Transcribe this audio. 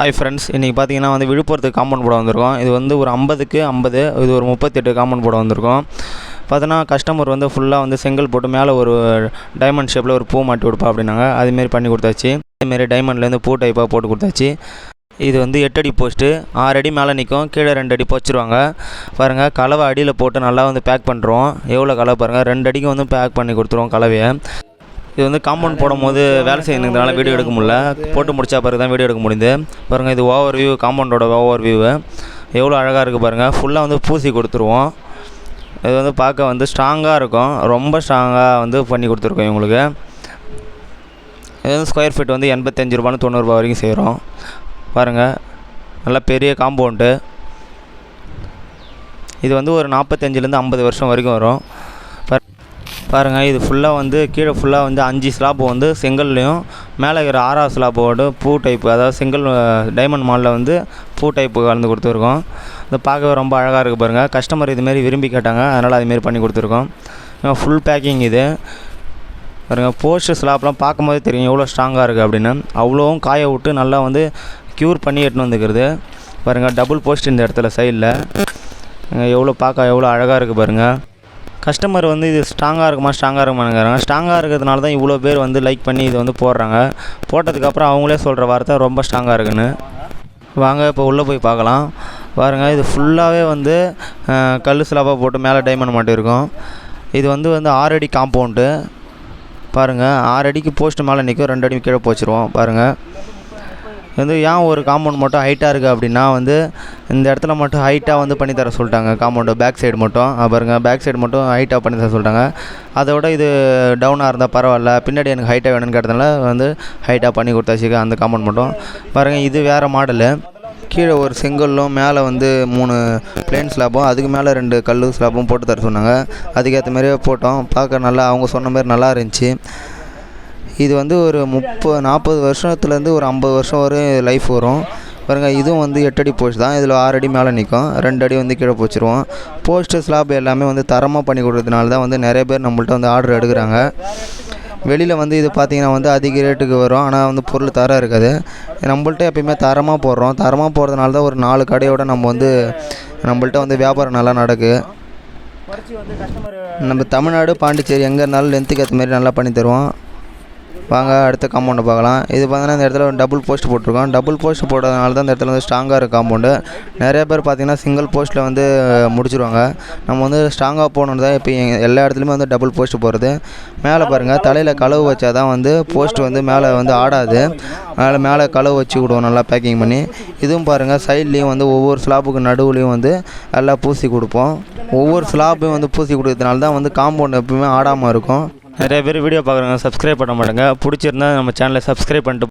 Hi friends இன்றைக்கி பார்த்தீங்கன்னா வந்து விழுப்புரத்துக்கு காம்பவுண்ட் போட வந்திருக்கோம். இது வந்து ஒரு ஐம்பதுக்கு ஐம்பது இது ஒரு முப்பத்தெட்டு காம்பவுண்ட் போட வந்திருக்கோம். பார்த்தோன்னா கஸ்டமர் வந்து ஃபுல்லாக வந்து செங்கல் போட்டு மேலே ஒரு டைமண்ட் ஷேப்பில் ஒரு பூ மாட்டி கொடுப்பா அப்படின்னாங்க. அதுமாரி பண்ணி கொடுத்தாச்சு. அதேமாரி டைமண்ட்லேருந்து பூ டைப்பாக போட்டு கொடுத்தாச்சு. இது வந்து எட்டடி போஸ்ட்டு ஆறு அடி மேலே நிற்கும் கீழே ரெண்டு அடி போச்சிருவாங்க. பாருங்கள் கலவை அடியில் போட்டு நல்லா வந்து பேக் பண்ணுறோம் எவ்வளோ கலவை பாருங்கள் ரெண்டு அடிக்கு வந்து பேக் பண்ணி கொடுத்துருவோம் கலவையை. இது வந்து காம்பவுண்ட் போடும்போது வேலை செய்யணுங்கிறதுனால வீடியோ எடுக்க முடியல. போட்டு முடிச்சா பிறகு தான் வீடியோ எடுக்க முடியுது பாருங்கள் இது ஓவர் வியூ காம்பவுண்டோட ஓவர் வியூவு எவ்வளோ அழகாக இருக்குது பாருங்கள் ஃபுல்லாக வந்து பூசி கொடுத்துருவோம். இது வந்து பார்க்க வந்து ஸ்ட்ராங்காக இருக்கும். ரொம்ப ஸ்ட்ராங்காக வந்து பண்ணி கொடுத்துருக்கோம் இவங்களுக்கு. இது வந்து ஸ்கொயர் ஃபீட் வந்து எண்பத்தஞ்சு ரூபான்னு தொண்ணூறுபா வரைக்கும் செய்கிறோம் பாருங்கள் நல்லா பெரிய காம்பவுண்டு இது வந்து ஒரு நாற்பத்தஞ்சிலேருந்து ஐம்பது வருஷம் வரைக்கும் வரும். பாருங்கள் இது ஃபுல்லாக வந்து கீழே ஃபுல்லாக வந்து அஞ்சு ஸ்லாப் வந்து செங்கல்லையும் மேலே இருக்கிற ஆறாவது ஸ்லாப்போட பூ டைப்பு அதாவது செங்கல் டைமண்ட் மாலில் வந்து பூ டைப்பு கலந்து கொடுத்துருக்கோம். இது பார்க்கவே ரொம்ப அழகாக இருக்குது பாருங்கள் கஸ்டமர் இதுமாரி விரும்பி கேட்டாங்க அதனால் அதுமாரி பண்ணி கொடுத்துருக்கோம். ஃபுல் பேக்கிங் இது. பாருங்கள் போஸ்ட் ஸ்லாப்லாம் பார்க்கும்போதே தெரியும் எவ்வளோ ஸ்ட்ராங்காக இருக்குது அப்படின்னு. அவ்வளோவும் காய விட்டு நல்லா வந்து க்யூர் பண்ணி எட்டுன்னு வந்துக்கிறது. பாருங்கள் டபுள் போஸ்ட் இந்த இடத்துல சைடில் எவ்வளோ பார்க்க எவ்வளோ அழகாக இருக்குது பாருங்கள் கஸ்டமர் வந்து இது ஸ்ட்ராங்காக இருக்குமா ஸ்ட்ராங்காக இருக்குமாங்கிறாங்க. ஸ்ட்ராங்காக இருக்கிறதுனால தான் இவ்வளோ பேர் வந்து லைக் பண்ணி இது வந்து போடுறாங்க. போட்டதுக்கப்புறம் அவங்களே சொல்கிற வார்த்தை ரொம்ப ஸ்ட்ராங்காக இருக்குன்னு. வாங்க இப்போ உள்ளே போய் பார்க்கலாம். பாருங்கள் இது ஃபுல்லாகவே வந்து கல் ஸ்லாப்பாக போட்டு மேலே டைமண்ட் மாட்டி இருக்கும். இது வந்து வந்து ஆறு அடி காம்பவுண்டு பாருங்கள் ஆறு அடிக்கு போஸ்ட்டு மேலே நிற்கும் ரெண்டு அடி கீழே போச்சிருவோம். பாருங்கள் வந்து ஏன் ஒரு காம்பவுண்ட் மட்டும் ஹைட்டாக இருக்குது அப்படின்னா வந்து இந்த இடத்துல மட்டும் ஹைட்டாக வந்து பண்ணித்தர சொல்லிட்டாங்க. காம்பவுண்டு பேக் சைடு மட்டும். பாருங்க. பேக் சைடு மட்டும் ஹைட்டாக பண்ணி தர சொல்லிட்டாங்க. அதை விட இது டவுனாக இருந்தால் பரவாயில்ல. பின்னாடி எனக்கு ஹைட்டாக வேணும்னு கேட்டதுனால வந்து ஹைட்டாக பண்ணி கொடுத்தாச்சு. அந்த காம்பவுண்ட் மட்டும். பாருங்கள் இது வேறு மாடலு கீழே ஒரு செங்கல்லும் மேலே வந்து மூணு பிளேன் ஸ்லாப்பும் அதுக்கு மேலே ரெண்டு கல் ஸ்லாப்பும் போட்டு தர சொன்னாங்க. அதுக்கேற்ற மாதிரியே போட்டோம். பார்க்க நல்லா அவங்க சொன்ன மாதிரி நல்லா இருந்துச்சு. இது வந்து ஒரு முப்பது நாற்பது வருஷத்துலேருந்து ஒரு ஐம்பது வருஷம் வரும் லைஃப் வரும். பாருங்க இதுவும் வந்து எட்டு அடி போஸ்ட் தான். இதில் ஆறு அடி மேலே நிற்கும் ரெண்டு அடி வந்து கீழே போச்சிருவோம் போஸ்ட்டு ஸ்லாப் எல்லாமே வந்து தரமாக பண்ணி கொடுக்கறதுனால தான் வந்து நிறைய பேர் நம்மள்ட்ட வந்து ஆர்டர் எடுக்கிறாங்க. வெளியில் வந்து இது பார்த்திங்கன்னா வந்து அதிக ரேட்டுக்கு வரும். ஆனால் வந்து பொருள் தரம் இருக்காது. நம்மள்ட்ட எப்பயுமே தரமாக போடுறோம். தரமாக போடுறதுனால தான் ஒரு நாலு கடையோட நம்ம வந்து நம்மள்ட்ட வந்து வியாபாரம் நல்லா நடக்கு. நம்ம தமிழ்நாடு பாண்டிச்சேரி எங்கே இருந்தாலும் லென்த்துக்கு ஏற்ற மாதிரி நல்லா பண்ணி தருவோம். வாங்க அடுத்த காம்பவுண்டை பார்க்கலாம். இது பார்த்தீங்கன்னா இந்த இடத்துல ஒரு டபுள் போஸ்ட் போட்டிருக்கோம். டபுள் போஸ்ட் போட்டதுனால தான் இந்த இடத்துல வந்து ஸ்ட்ராங்காக இருக்குது காம்பவுண்டு நிறைய பேர் பார்த்தீங்கன்னா சிங்கிள் போஸ்ட்டில் வந்து முடிச்சிருவாங்க. நம்ம வந்து ஸ்ட்ராங்காக போகணுன்னு தான் இப்போ எல்லா இடத்துலையுமே வந்து டபுள் போஸ்ட் போடுறது. மேலே பாருங்கள் தலையில் கழுவு வச்சா தான் வந்து போஸ்ட் வந்து மேலே வந்து ஆடாது. அதனால் மேலே கழுவு வச்சு விடுவோம் நல்லா பேக்கிங் பண்ணி. இதுவும் பாருங்கள் சைட்லேயும் வந்து ஒவ்வொரு ஸ்லாப்புக்கு நடுவுலையும் வந்து நல்லா பூசி கொடுப்போம். ஒவ்வொரு ஸ்லாப்பையும் வந்து பூசி கொடுக்கறதுனால தான் வந்து காம்பவுண்ட் எப்பவுமே ஆடாமல் இருக்கும். நிறைய பேர் வீடியோ பார்க்குறாங்க சப்ஸ்கிரைப் பண்ண மாட்டாங்க. பிடிச்சிருந்தா நம்ம சேனலை சப்ஸ்கிரைப் பண்ணிட்டு